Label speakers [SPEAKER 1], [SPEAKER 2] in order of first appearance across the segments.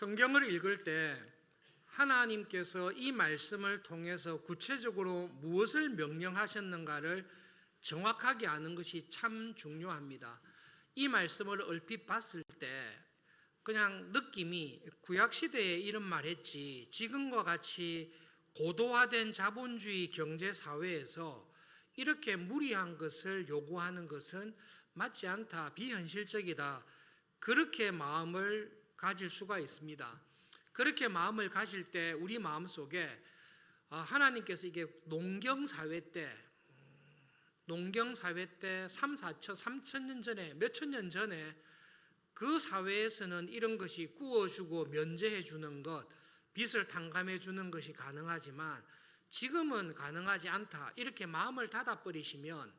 [SPEAKER 1] 성경을 읽을 때 하나님께서 이 말씀을 통해서 구체적으로 무엇을 명령하셨는가를 정확하게 아는 것이 참 중요합니다. 이 말씀을 얼핏 봤을 때 그냥 느낌이 구약 시대에 이런 말 했지 지금과 같이 고도화된 자본주의 경제 사회에서 이렇게 무리한 것을 요구하는 것은 맞지 않다 비현실적이다 그렇게 마음을 가질 수가 있습니다. 그렇게 마음을 가질 때 우리 마음 속에 아, 하나님께서 이게 농경 사회 때 농경 사회 때 3, 4천, 3천 년 전에 몇천 년 전에 그 사회에서는 이런 것이 구워주고 면제해 주는 것, 빚을 탕감해 주는 것이 가능하지만 지금은 가능하지 않다. 이렇게 마음을 닫아 버리시면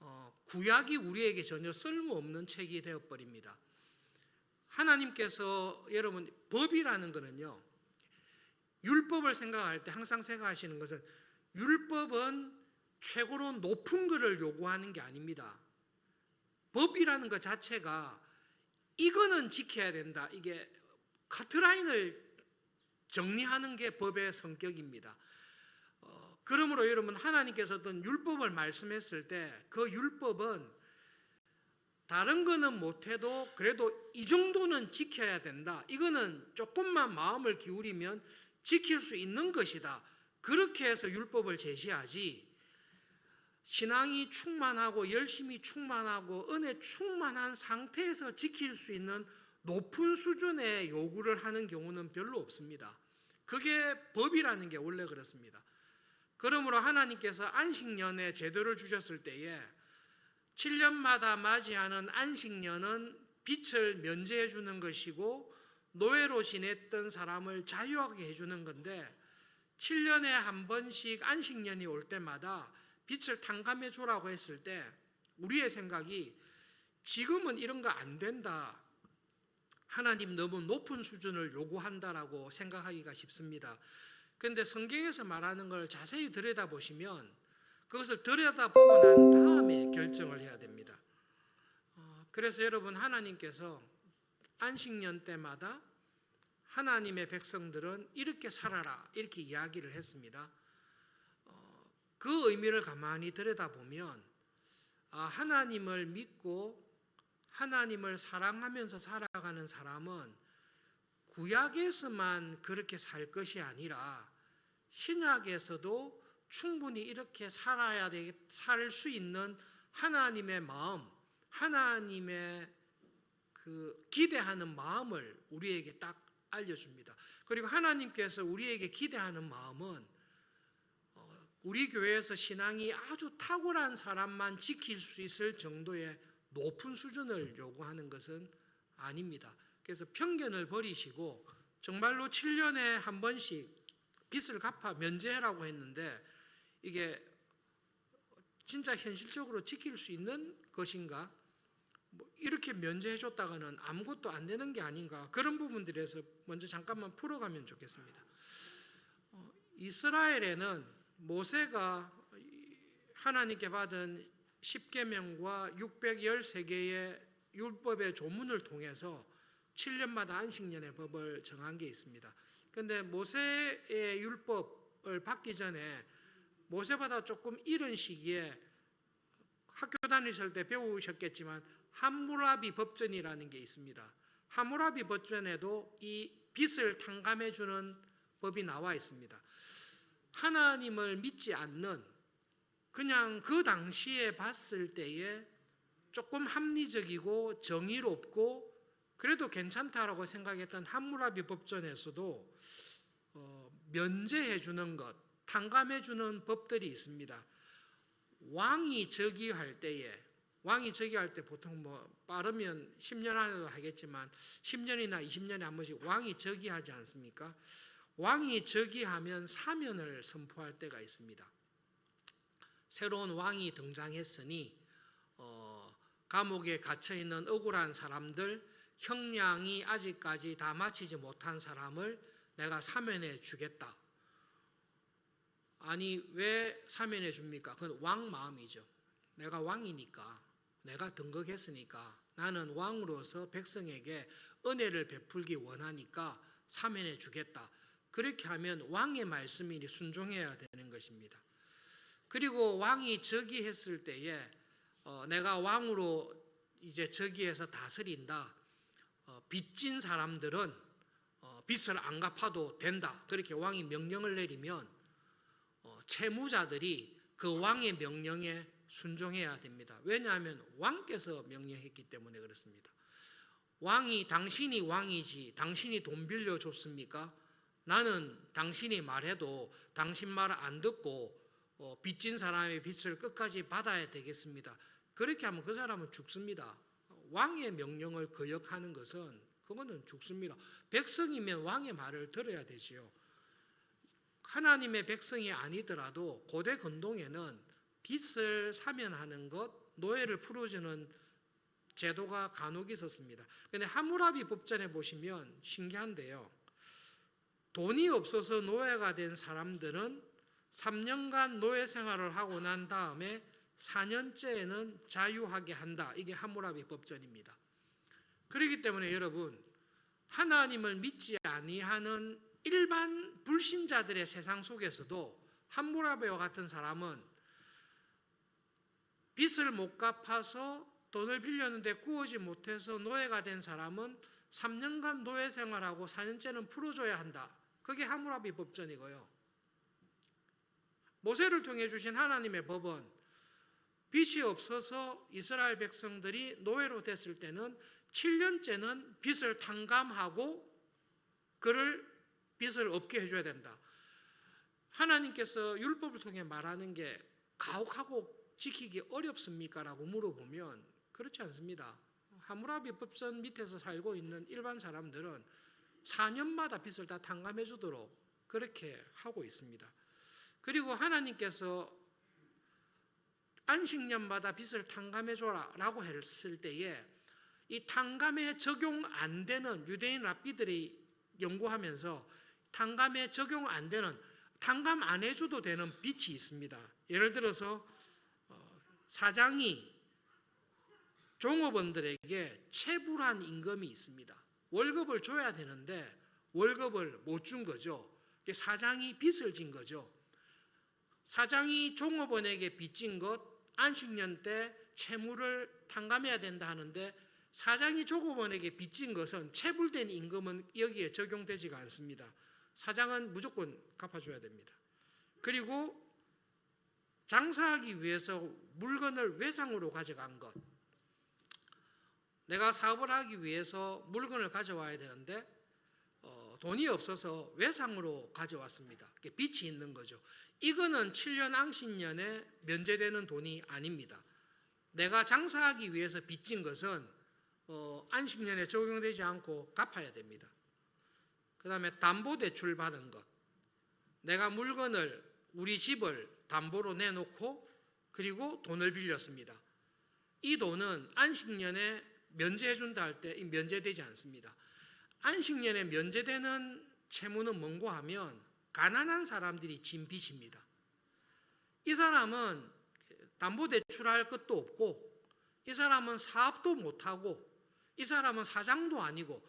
[SPEAKER 1] 어, 구약이 우리에게 전혀 쓸모없는 책이 되어 버립니다. 하나님께서 여러분 법이라는 것은요. 율법을 생각할 때 항상 생각하시는 것은 율법은 최고로 높은 것을 요구하는 게 아닙니다. 법이라는 것 자체가 이거는 지켜야 된다. 이게 카트라인을 정리하는 게 법의 성격입니다. 어, 그러므로 여러분 하나님께서 어떤 율법을 말씀했을 때 그 율법은 다른 거는 못해도 그래도 이 정도는 지켜야 된다. 이거는 조금만 마음을 기울이면 지킬 수 있는 것이다. 그렇게 해서 율법을 제시하지. 신앙이 충만하고 열심히 충만하고 은혜 충만한 상태에서 지킬 수 있는 높은 수준의 요구를 하는 경우는 별로 없습니다. 그게 법이라는 게 원래 그렇습니다. 그러므로 하나님께서 안식년에 제도를 주셨을 때에 7년마다 맞이하는 안식년은 빛을 면제해 주는 것이고 노예로 지냈던 사람을 자유하게 해 주는 건데 7년에 한 번씩 안식년이 올 때마다 빛을 탕감해 주라고 했을 때 우리의 생각이 지금은 이런 거 안 된다. 하나님 너무 높은 수준을 요구한다라고 생각하기가 쉽습니다. 그런데 성경에서 말하는 걸 자세히 들여다보시면 그것을 들여다보고 난 다음에 결정을 해야 됩니다. 어, 그래서 여러분 하나님께서 안식년 때마다 하나님의 백성들은 이렇게 살아라 이렇게 이야기를 했습니다. 어, 그 의미를 가만히 들여다보면 아, 하나님을 믿고 하나님을 사랑하면서 살아가는 사람은 구약에서만 그렇게 살 것이 아니라 신약에서도 충분히 이렇게 살아야 되살수 있는 하나님의 마음, 하나님의 그 기대하는 마음을 우리에게 딱 알려줍니다. 그리고 하나님께서 우리에게 기대하는 마음은 어, 우리 교회에서 신앙이 아주 탁월한 사람만 지킬 수 있을 정도의 높은 수준을 요구하는 것은 아닙니다. 그래서 편견을 버리시고 정말로 7년에 한 번씩 빚을 갚아 면제해라고 했는데 이게 진짜 현실적으로 지킬 수 있는 것인가? 뭐 이렇게 면제해 줬다가는 아무것도 안 되는 게 아닌가? 그런 부분들에서 먼저 잠깐만 풀어가면 좋겠습니다. 어, 이스라엘에는 모세가 하나님께 받은 10계명과 613개의 율법의 조문을 통해서 7년마다 안식년의 법을 정한 게 있습니다. 그런데 모세의 율법을 받기 전에 모세보다 조금 이른 시기에 학교 다니실 때 배우셨겠지만 함무라비 법전이라는 게 있습니다. 함무라비 법전에도 이 빚을 탕감해 주는 법이 나와 있습니다. 하나님을 믿지 않는 그냥 그 당시에 봤을 때에 조금 합리적이고 정의롭고 그래도 괜찮다라고 생각했던 함무라비 법전에서도 어, 면제해 주는 것, 탕감해 주는 법들이 있습니다. 왕이 즉위할 때에 왕이 즉위할 때 보통 뭐 빠르면 10년 안에도 하겠지만 10년이나 20년에 한 번씩 왕이 즉위하지 않습니까? 왕이 즉위하면 사면을 선포할 때가 있습니다. 새로운 왕이 등장했으니 어, 감옥에 갇혀 있는 억울한 사람들 형량이 아직까지 다 마치지 못한 사람을 내가 사면해 주겠다. 아니 왜 사면해 줍니까? 그건 왕 마음이죠. 내가 왕이니까 내가 등극했으니까 나는 왕으로서 백성에게 은혜를 베풀기 원하니까 사면해 주겠다. 그렇게 하면 왕의 말씀이 순종해야 되는 것입니다. 그리고 왕이 즉위했을 때에 어, 내가 왕으로 이제 즉위해서 다스린다. 어, 빚진 사람들은 어, 빚을 안 갚아도 된다. 그렇게 왕이 명령을 내리면 어, 채무자들이 그 왕의 명령에 순종해야 됩니다. 왜냐하면 왕께서 명령했기 때문에 그렇습니다. 왕이 당신이 왕이지 당신이 돈 빌려 줬습니까? 나는 당신이 말해도 당신 말안 듣고 어, 빚진 사람의 빚을 끝까지 받아야 되겠습니다. 그렇게 하면 그 사람은 죽습니다. 왕의 명령을 거역하는 것은 그거는 죽습니다. 백성이면 왕의 말을 들어야 되지요. 하나님의 백성이 아니더라도 고대 건동에는 빚을 사면하는 것, 노예를 풀어주는 제도가 간혹 있었습니다. 근데 하무라비 법전에 보시면 신기한데요. 돈이 없어서 노예가 된 사람들은 3년간 노예 생활을 하고 난 다음에 4년째에는 자유하게 한다. 이게 하무라비 법전입니다. 그렇기 때문에 여러분 하나님을 믿지 아니하는 일반 불신자들의 세상 속에서도 함무라비와 같은 사람은 빚을 못 갚아서 돈을 빌렸는데 구하지 못해서 노예가 된 사람은 3년간 노예 생활하고 4년째는 풀어줘야 한다. 그게 하무라비 법전이고요. 모세를 통해 주신 하나님의 법은 빚이 없어서 이스라엘 백성들이 노예로 됐을 때는 7년째는 빚을 탕감하고 그를 빚을 없게 해줘야 된다. 하나님께서 율법을 통해 말하는 게 가혹하고 지키기 어렵습니까? 라고 물어보면 그렇지 않습니다. 하무라비 법전 밑에서 살고 있는 일반 사람들은 4년마다 빚을 다 탕감해 주도록 그렇게 하고 있습니다. 그리고 하나님께서 안식년마다 빚을 탕감해 줘라 라고 했을 때에 이 탕감에 적용 안 되는 유대인 랍비들이 연구하면서 탕감에 적용 안 되는 탕감 안 해줘도 되는 빚이 있습니다. 예를 들어서 어, 사장이 종업원들에게 체불한 임금이 있습니다. 월급을 줘야 되는데 월급을 못 준 거죠. 사장이 빚을 진 거죠. 사장이 종업원에게 빚진 것 안식년 때 채무를 탕감해야 된다 하는데 사장이 종업원에게 빚진 것은 체불된 임금은 여기에 적용되지가 않습니다. 사장은 무조건 갚아줘야 됩니다. 그리고 장사하기 위해서 물건을 외상으로 가져간 것. 내가 사업을 하기 위해서 물건을 가져와야 되는데 어, 돈이 없어서 외상으로 가져왔습니다. 이게 빚이 있는 거죠. 이거는 7년 앙신년에 면제되는 돈이 아닙니다. 내가 장사하기 위해서 빚진 것은 어, 안식년에 적용되지 않고 갚아야 됩니다. 그 다음에 담보대출 받은 것. 내가 물건을, 우리 집을 담보로 내놓고 그리고 돈을 빌렸습니다. 이 돈은 안식년에 면제해준다 할 때 면제되지 않습니다. 안식년에 면제되는 채무는 뭔고 하면 가난한 사람들이 진 빚입니다. 이 사람은 담보대출할 것도 없고 이 사람은 사업도 못하고 이 사람은 사장도 아니고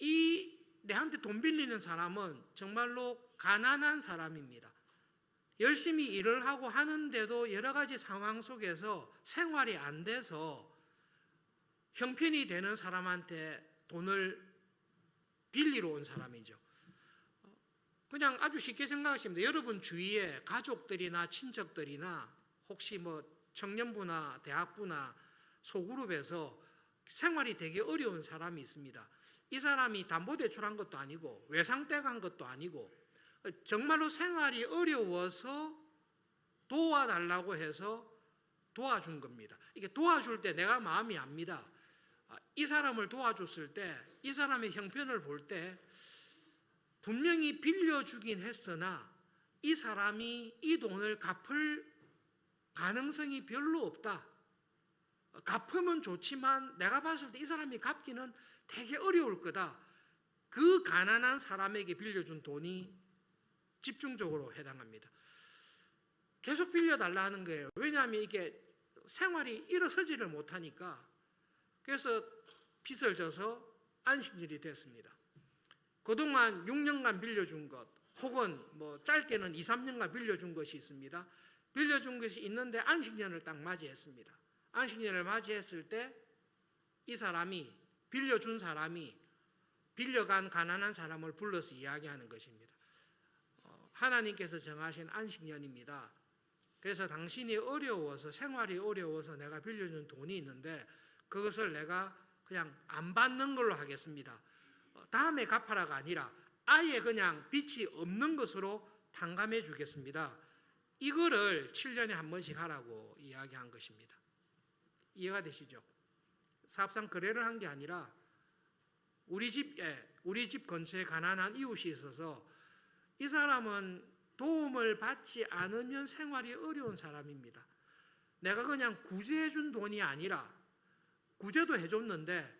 [SPEAKER 1] 이 내한테 돈 빌리는 사람은 정말로 가난한 사람입니다. 열심히 일을 하고 하는데도 여러 가지 상황 속에서 생활이 안 돼서 형편이 되는 사람한테 돈을 빌리러 온 사람이죠. 그냥 아주 쉽게 생각하시면. 여러분 주위에 가족들이나 친척들이나 혹시 뭐 청년부나 대학부나 소그룹에서 생활이 되게 어려운 사람이 있습니다. 이 사람이 담보대출한 것도 아니고 외상대 간 것도 아니고 정말로 생활이 어려워서 도와달라고 해서 도와준 겁니다. 이게 도와줄 때 내가 마음이 압니다. 아, 이 사람을 도와줬을 때 이 사람의 형편을 볼 때 분명히 빌려주긴 했으나 이 사람이 이 돈을 갚을 가능성이 별로 없다. 갚으면 좋지만 내가 봤을 때 이 사람이 갚기는 되게 어려울 거다. 그 가난한 사람에게 빌려준 돈이 집중적으로 해당합니다. 계속 빌려달라 하는 거예요. 왜냐하면 이게 생활이 일어서지를 못하니까 그래서 빚을 져서 안식일이 됐습니다. 그동안 6년간 빌려준 것 혹은 뭐 짧게는 2, 3년간 빌려준 것이 있습니다. 빌려준 것이 있는데 안식년을 딱 맞이했습니다. 안식년을 맞이했을 때 이 사람이 빌려준 사람이 빌려간 가난한 사람을 불러서 이야기하는 것입니다. 어, 하나님께서 정하신 안식년입니다. 그래서 당신이 어려워서 생활이 어려워서 내가 빌려준 돈이 있는데 그것을 내가 그냥 안 받는 걸로 하겠습니다. 어, 다음에 갚아라가 아니라 아예 그냥 빚이 없는 것으로 탕감해 주겠습니다. 이거를 7년에 한 번씩 하라고 이야기한 것입니다. 이해가 되시죠? 사업상 거래를 한 게 아니라 우리 집에 우리 집 근처에 가난한 이웃이 있어서 이 사람은 도움을 받지 않으면 생활이 어려운 사람입니다. 내가 그냥 구제해 준 돈이 아니라 구제도 해 줬는데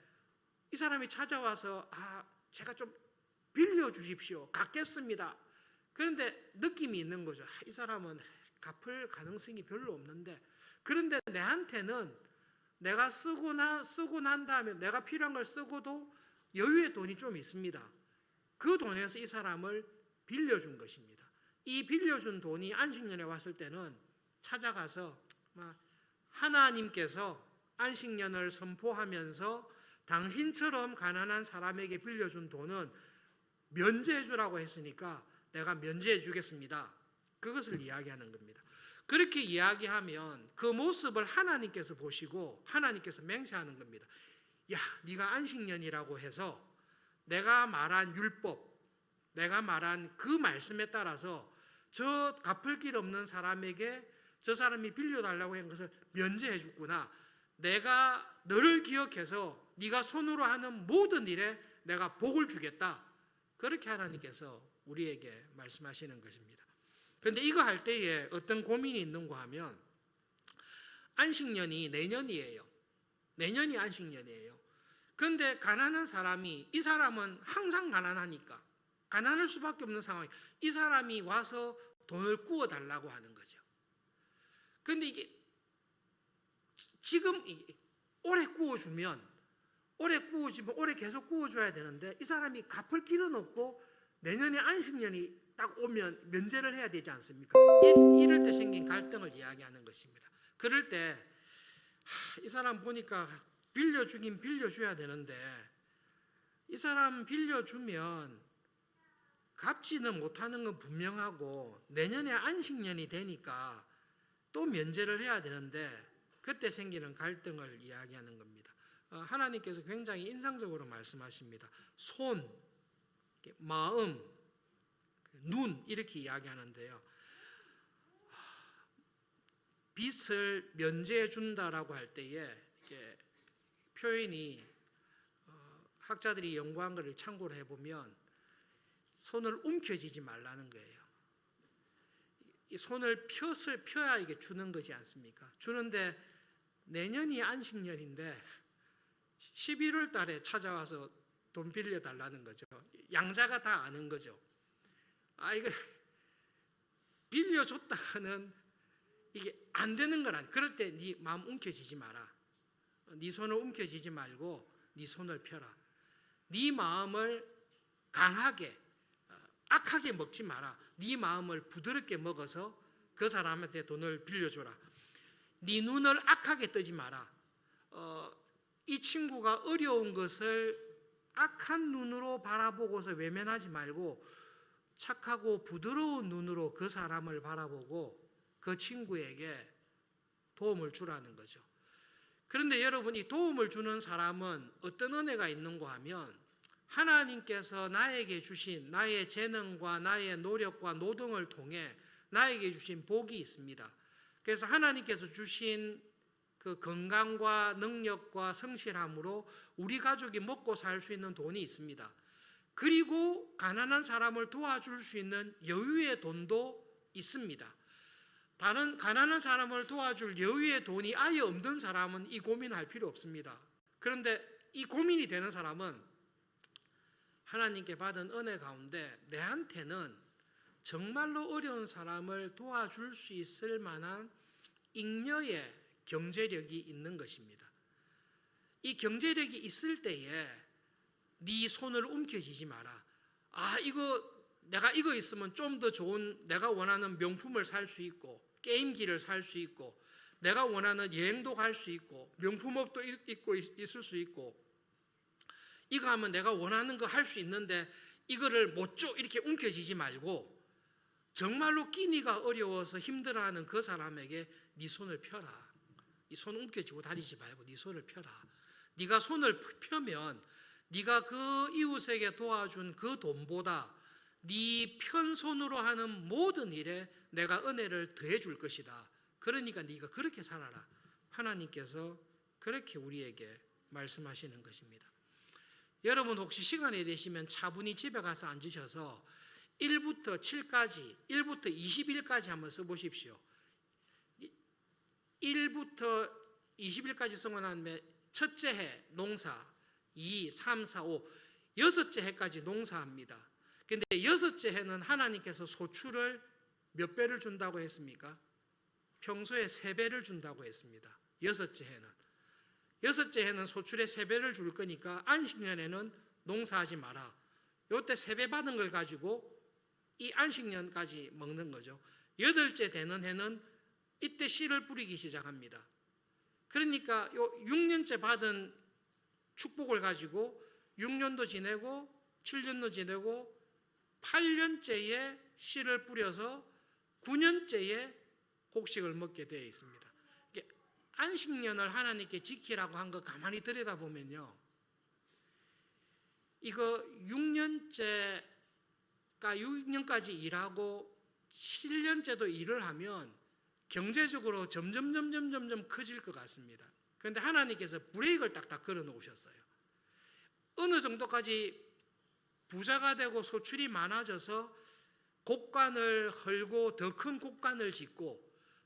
[SPEAKER 1] 이 사람이 찾아와서 아 제가 좀 빌려 주십시오. 갚겠습니다. 그런데 느낌이 있는 거죠. 아, 이 사람은 갚을 가능성이 별로 없는데 그런데 내한테는 내가 쓰고 나 쓰고 난 다음에 내가 필요한 걸 쓰고도 여유의 돈이 좀 있습니다. 그 돈에서 이 사람을 빌려준 것입니다. 이 빌려준 돈이 안식년에 왔을 때는 찾아가서 막 하나님께서 안식년을 선포하면서 당신처럼 가난한 사람에게 빌려준 돈은 면제해 주라고 했으니까 내가 면제해 주겠습니다. 그것을 이야기하는 겁니다. 그렇게 이야기하면 그 모습을 하나님께서 보시고 하나님께서 맹세하는 겁니다. 야, 네가 안식년이라고 해서 내가 말한 율법, 내가 말한 그 말씀에 따라서 저 갚을 길 없는 사람에게 저 사람이 빌려달라고 한 것을 면제해 줬구나. 내가 너를 기억해서 네가 손으로 하는 모든 일에 내가 복을 주겠다. 그렇게 하나님께서 우리에게 말씀하시는 것입니다. 그런데 이거 할 때에 어떤 고민이 있는가 하면 안식년이 내년이에요. 내년이 안식년이에요. 그런데 가난한 사람이 이 사람은 항상 가난하니까 가난할 수밖에 없는 상황이 이 사람이 와서 돈을 구워 달라고 하는 거죠. 그런데 이게 지금 오래 구워 주면 오래 구워 주면 오래 계속 구워 줘야 되는데 이 사람이 갚을 길은 없고 내년에 안식년이 딱 오면 면제를 해야 되지 않습니까? 이- 이럴 때 생긴 갈등을 이야기하는 것입니다. 그럴 때 이 사람 보니까 빌려주긴 빌려줘야 되는데 이 사람 빌려주면 갚지는 못하는 건 분명하고 내년에 안식년이 되니까 또 면제를 해야 되는데 그때 생기는 갈등을 이야기하는 겁니다. 어, 하나님께서 굉장히 인상적으로 말씀하십니다. 손, 마음, 눈 이렇게 이야기하는데요. 빚을 면제해 준다라고 할 때에 이게 표현이 어, 학자들이 연구한 것을 참고를 해보면 손을 움켜쥐지 말라는 거예요. 이 손을 펴서 펴야 이게 주는 거지 않습니까? 주는데 내년이 안식년인데 11월 달에 찾아와서 돈 빌려 달라는 거죠. 양자가 다 아는 거죠. 아 이거 빌려줬다가는 이게 안 되는 거란. 그럴 때 네 마음 움켜쥐지 마라. 네 손을 움켜쥐지 말고 네 손을 펴라. 네 마음을 강하게 어, 악하게 먹지 마라. 네 마음을 부드럽게 먹어서 그 사람한테 돈을 빌려줘라. 네 눈을 악하게 뜨지 마라. 어, 이 친구가 어려운 것을 악한 눈으로 바라보고서 외면하지 말고 착하고 부드러운 눈으로 그 사람을 바라보고 그 친구에게 도움을 주라는 거죠. 그런데 여러분 이 도움을 주는 사람은 어떤 은혜가 있는가 하면 하나님께서 나에게 주신 나의 재능과 나의 노력과 노동을 통해 나에게 주신 복이 있습니다. 그래서 하나님께서 주신 그 건강과 능력과 성실함으로 우리 가족이 먹고 살 수 있는 돈이 있습니다. 그리고 가난한 사람을 도와줄 수 있는 여유의 돈도 있습니다. 다른 가난한 사람을 도와줄 여유의 돈이 아예 없는 사람은 이 고민할 필요 없습니다. 그런데 이 고민이 되는 사람은 하나님께 받은 은혜 가운데 내한테는 정말로 어려운 사람을 도와줄 수 있을 만한 잉여의 경제력이 있는 것입니다. 이 경제력이 있을 때에 네 손을 움켜쥐지 마라. 아 이거 내가 이거 있으면 좀 더 좋은 내가 원하는 명품을 살 수 있고 게임기를 살 수 있고 내가 원하는 여행도 갈 수 있고 명품업도 있- 있고 있- 있을 수 있고 이거 하면 내가 원하는 거 할 수 있는데 이거를 못 줘 이렇게 움켜쥐지 말고 정말로 끼니가 어려워서 힘들어하는 그 사람에게 네 손을 펴라. 이 손 움켜쥐고 다니지 말고 네 손을 펴라. 네가 손을 펴면 네가 그 이웃에게 도와준 그 돈보다 네 편손으로 하는 모든 일에 내가 은혜를 더해 줄 것이다. 그러니까 네가 그렇게 살아라. 하나님께서 그렇게 우리에게 말씀하시는 것입니다. 여러분 혹시 시간이 되시면 차분히 집에 가서 앉으셔서 1부터 7까지, 1부터 20일까지 한번 써보십시오. 1부터 20일까지 써고 난 다음에 첫째 해 농사, 2, 3, 4, 5, 여섯째 해까지 농사합니다. 근데 여섯째 해는 하나님께서 소출을 몇 배를 준다고 했습니까? 평소에 세 배를 준다고 했습니다. 여섯째 해는. 여섯째 해는 소출의 세 배를 줄 거니까 안식년에는 농사하지 마라. 요때 세 배 받은 걸 가지고 이 안식년까지 먹는 거죠. 여덟째 되는 해는 이때 씨를 뿌리기 시작합니다. 그러니까 요 6년째 받은 축복을 가지고 6년도 지내고 7년도 지내고 8년째에 씨를 뿌려서 9년째에 곡식을 먹게 되어 있습니다. 안식년을 하나님께 지키라고 한 거 가만히 들여다보면요. 이거 6년째가 6년까지 일하고 7년째도 일을 하면 경제적으로 점점 점점 점점 커질 것 같습니다. 그런데 하나님께서 브레이크를 딱딱 걸어 놓으셨어요. 어느 정도까지 부자가 되고 소출이 많아져서 곡간을 헐고 더 큰 곡간을 짓고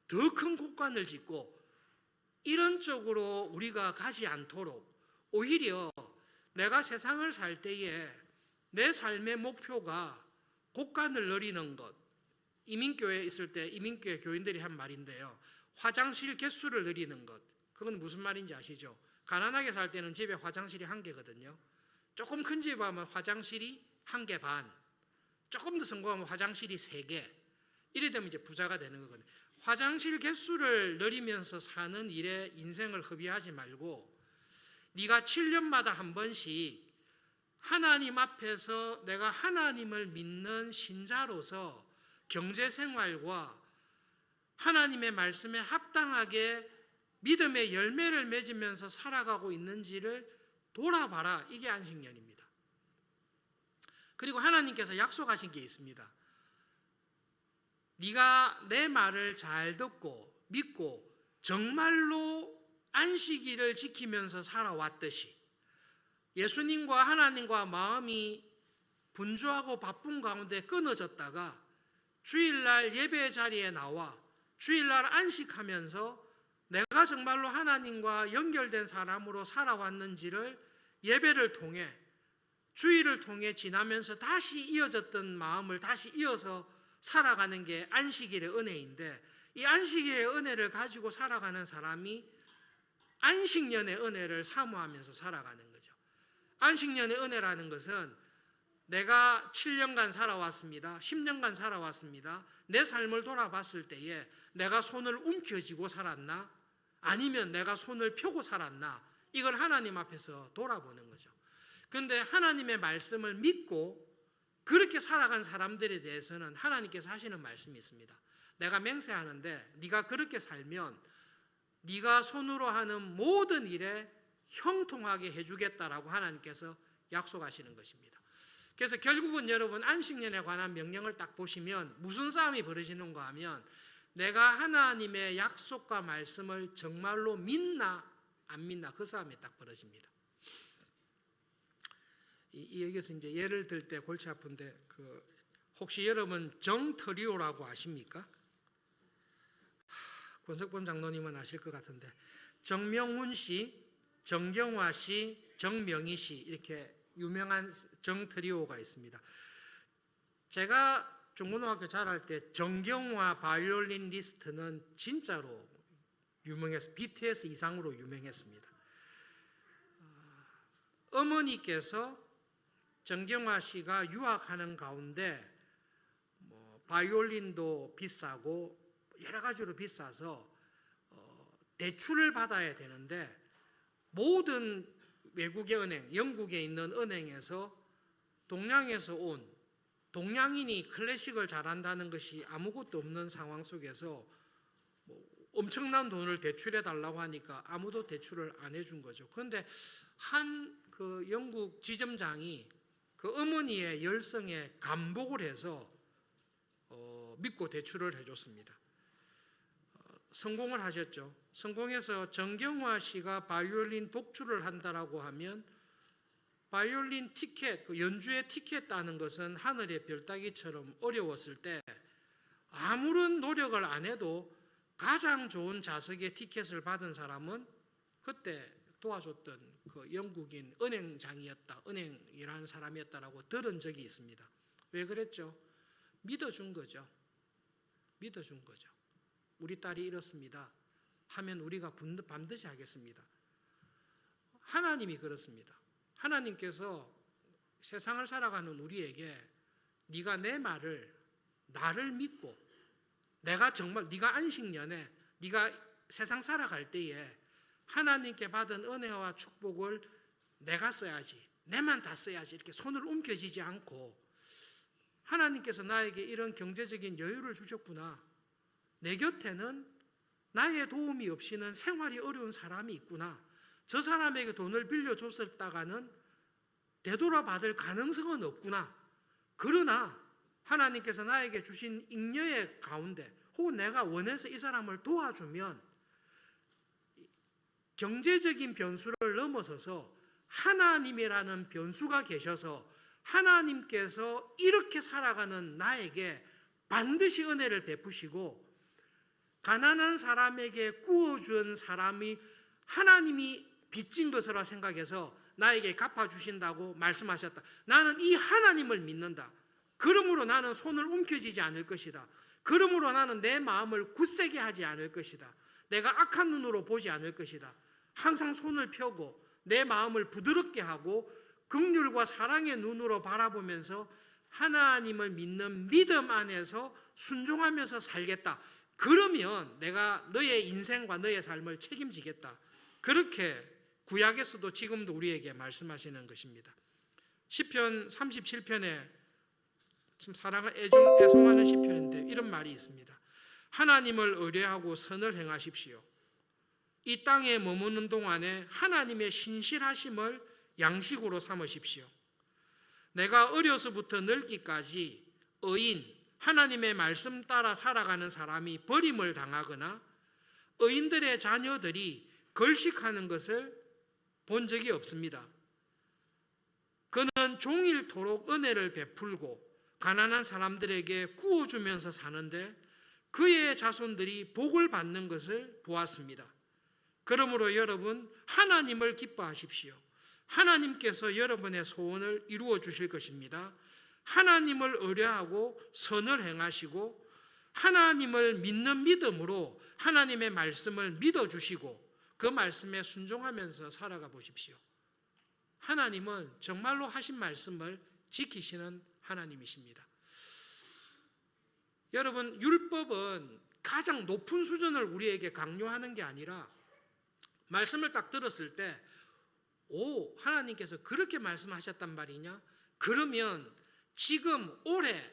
[SPEAKER 1] 더 큰 곡간을 짓고 이런 쪽으로 우리가 가지 않도록 오히려 내가 세상을 살 때에 내 삶의 목표가 곡간을 늘리는 것 이민교회에 있을 때 이민교회 교인들이 한 말인데요. 화장실 개수를 늘리는 것. 그건 무슨 말인지 아시죠? 가난하게 살 때는 집에 화장실이 한 개거든요. 조금 큰 집에 하면 화장실이 한 개 반. 조금 더 성공하면 화장실이 세 개. 이래 되면 이제 부자가 되는 거거든요. 화장실 개수를 늘리면서 사는 일에 인생을 허비하지 말고 네가 7년마다 한 번씩 하나님 앞에서 내가 하나님을 믿는 신자로서 경제 생활과 하나님의 말씀에 합당하게 믿음의 열매를 맺으면서 살아가고 있는지를 돌아봐라. 이게 안식년입니다. 그리고 하나님께서 약속하신 게 있습니다. 네가 내 말을 잘 듣고 믿고 정말로 안식일을 지키면서 살아왔듯이 예수님과 하나님과 마음이 분주하고 바쁜 가운데 끊어졌다가 주일날 예배 자리에 나와 주일날 안식하면서 내가 정말로 하나님과 연결된 사람으로 살아왔는지를 예배를 통해 주일을 통해 지나면서 다시 이어졌던 마음을 다시 이어서 살아가는 게 안식일의 은혜인데 이 안식일의 은혜를 가지고 살아가는 사람이 안식년의 은혜를 사모하면서 살아가는 거죠. 안식년의 은혜라는 것은 내가 7년간 살아왔습니다. 10년간 살아왔습니다. 내 삶을 돌아봤을 때에 내가 손을 움켜쥐고 살았나? 아니면 내가 손을 펴고 살았나? 이걸 하나님 앞에서 돌아보는 거죠. 근데 하나님의 말씀을 믿고 그렇게 살아간 사람들에 대해서는 하나님께서 하시는 말씀이 있습니다. 내가 맹세하는데 네가 그렇게 살면 네가 손으로 하는 모든 일에 형통하게 해주겠다라고 하나님께서 약속하시는 것입니다. 그래서 결국은 여러분 안식년에 관한 명령을 딱 보시면 무슨 싸움이 벌어지는가 하면 내가 하나님의 약속과 말씀을 정말로 믿나 안 믿나 그 싸움이 딱 벌어집니다. 이, 이 여기서 이제 예를 들 때 골치 아픈데 그 혹시 여러분 정터리오라고 아십니까? 하, 권석범 장로님은 아실 것 같은데 정명훈 씨, 정경화 씨, 정명희 씨 이렇게 유명한 정트리오가 있습니다. 제가 중고등학교 자랄 때 정경화 바이올린 리스트는 진짜로 유명해서 BTS 이상으로 유명했습니다. 어머니께서 정경화 씨가 유학하는 가운데 뭐 바이올린도 비싸고 여러 가지로 비싸서 어, 대출을 받아야 되는데 모든 외국의 은행, 영국에 있는 은행에서 동양에서 온 동양인이 클래식을 잘한다는 것이 아무것도 없는 상황 속에서 뭐 엄청난 돈을 대출해 달라고 하니까 아무도 대출을 안 해준 거죠. 그런데 한 그 영국 지점장이 그 어머니의 열성에 감복을 해서 어, 믿고 대출을 해줬습니다. 어, 성공을 하셨죠. 성공해서 정경화 씨가 바이올린 독주를 한다라고 하면 바이올린 티켓, 그 연주회 티켓 따는 것은 하늘의 별 따기처럼 어려웠을 때 아무런 노력을 안 해도 가장 좋은 좌석의 티켓을 받은 사람은 그때 도와줬던 그 영국인 은행장이었다, 은행이라는 사람이었다라고 들은 적이 있습니다. 왜 그랬죠? 믿어준 거죠. 믿어준 거죠. 우리 딸이 이렇습니다. 하면 우리가 분- 반드시 하겠습니다. 하나님이 그렇습니다. 하나님께서 세상을 살아가는 우리에게 네가 내 말을 나를 믿고 내가 정말 네가 안식년에 네가 세상 살아갈 때에 하나님께 받은 은혜와 축복을 내가 써야지 내만 다 써야지 이렇게 손을 움켜쥐지 않고 하나님께서 나에게 이런 경제적인 여유를 주셨구나. 내 곁에는 나의 도움이 없이는 생활이 어려운 사람이 있구나 저 사람에게 돈을 빌려줬었다가는 되돌아 받을 가능성은 없구나. 그러나 하나님께서 나에게 주신 잉여의 가운데 혹은 내가 원해서 이 사람을 도와주면 경제적인 변수를 넘어서서 하나님이라는 변수가 계셔서 하나님께서 이렇게 살아가는 나에게 반드시 은혜를 베푸시고 가난한 사람에게 구워준 사람이 하나님이 빚진 것으로 생각해서 나에게 갚아주신다고 말씀하셨다. 나는 이 하나님을 믿는다. 그러므로 나는 손을 움켜쥐지 않을 것이다. 그러므로 나는 내 마음을 굳세게 하지 않을 것이다. 내가 악한 눈으로 보지 않을 것이다. 항상 손을 펴고 내 마음을 부드럽게 하고 극률과 사랑의 눈으로 바라보면서 하나님을 믿는 믿음 안에서 순종하면서 살겠다. 그러면 내가 너의 인생과 너의 삶을 책임지겠다. 그렇게 구약에서도 지금도 우리에게 말씀하시는 것입니다. 시편 37편에 지금 사랑을 애중 애송하는 시편인데 이런 말이 있습니다. 하나님을 의뢰하고 선을 행하십시오. 이 땅에 머무는 동안에 하나님의 신실하심을 양식으로 삼으십시오. 내가 어려서부터 늙기까지 의인, 하나님의 말씀 따라 살아가는 사람이 버림을 당하거나 의인들의 자녀들이 걸식하는 것을 본 적이 없습니다. 그는 종일토록 은혜를 베풀고 가난한 사람들에게 구워주면서 사는데 그의 자손들이 복을 받는 것을 보았습니다. 그러므로 여러분 하나님을 기뻐하십시오. 하나님께서 여러분의 소원을 이루어 주실 것입니다. 하나님을 의뢰하고 선을 행하시고 하나님을 믿는 믿음으로 하나님의 말씀을 믿어 주시고 그 말씀에 순종하면서 살아가 보십시오. 하나님은 정말로 하신 말씀을 지키시는 하나님이십니다. 여러분 율법은 가장 높은 수준을 우리에게 강요하는 게 아니라 말씀을 딱 들었을 때 오, 하나님께서 그렇게 말씀하셨단 말이냐? 그러면 지금 올해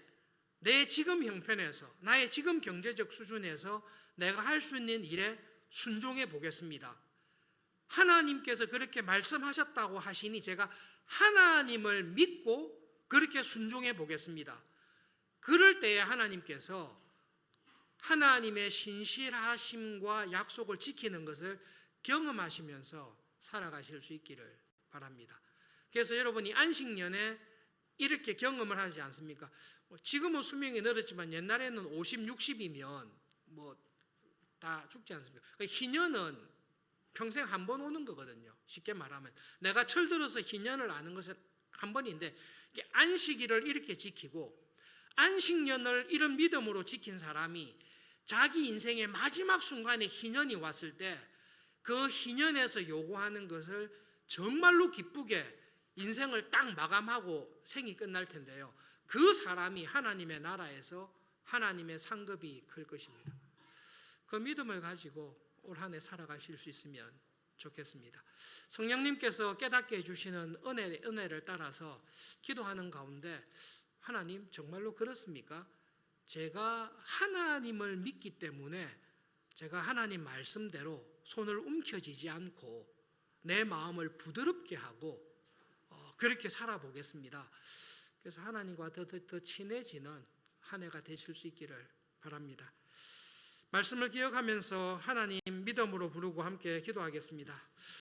[SPEAKER 1] 내 지금 형편에서 나의 지금 경제적 수준에서 내가 할 수 있는 일에 순종해 보겠습니다. 하나님께서 그렇게 말씀하셨다고 하시니 제가 하나님을 믿고 그렇게 순종해 보겠습니다. 그럴 때에 하나님께서 하나님의 신실하심과 약속을 지키는 것을 경험하시면서 살아가실 수 있기를 바랍니다. 그래서 여러분이 안식년에 이렇게 경험을 하지 않습니까? 뭐 지금은 수명이 늘었지만 옛날에는 50, 60이면 뭐 다 죽지 않습니까? 그 희년은 평생 한 번 오는 거거든요. 쉽게 말하면 내가 철들어서 희년을 아는 것은 한 번인데 안식일을 이렇게 지키고 안식년을 이런 믿음으로 지킨 사람이 자기 인생의 마지막 순간에 희년이 왔을 때 그 희년에서 요구하는 것을 정말로 기쁘게 인생을 딱 마감하고 생이 끝날 텐데요. 그 사람이 하나님의 나라에서 하나님의 상급이 클 것입니다. 그 믿음을 가지고 올 한 해 살아가실 수 있으면 좋겠습니다. 성령님께서 깨닫게 해주시는 은혜, 은혜를 따라서 기도하는 가운데 하나님 정말로 그렇습니까? 제가 하나님을 믿기 때문에 제가 하나님 말씀대로 손을 움켜쥐지 않고 내 마음을 부드럽게 하고 어, 그렇게 살아보겠습니다. 그래서 하나님과 더, 더, 더 친해지는 한 해가 되실 수 있기를 바랍니다. 말씀을 기억하면서 하나님 믿음으로 부르고 함께 기도하겠습니다.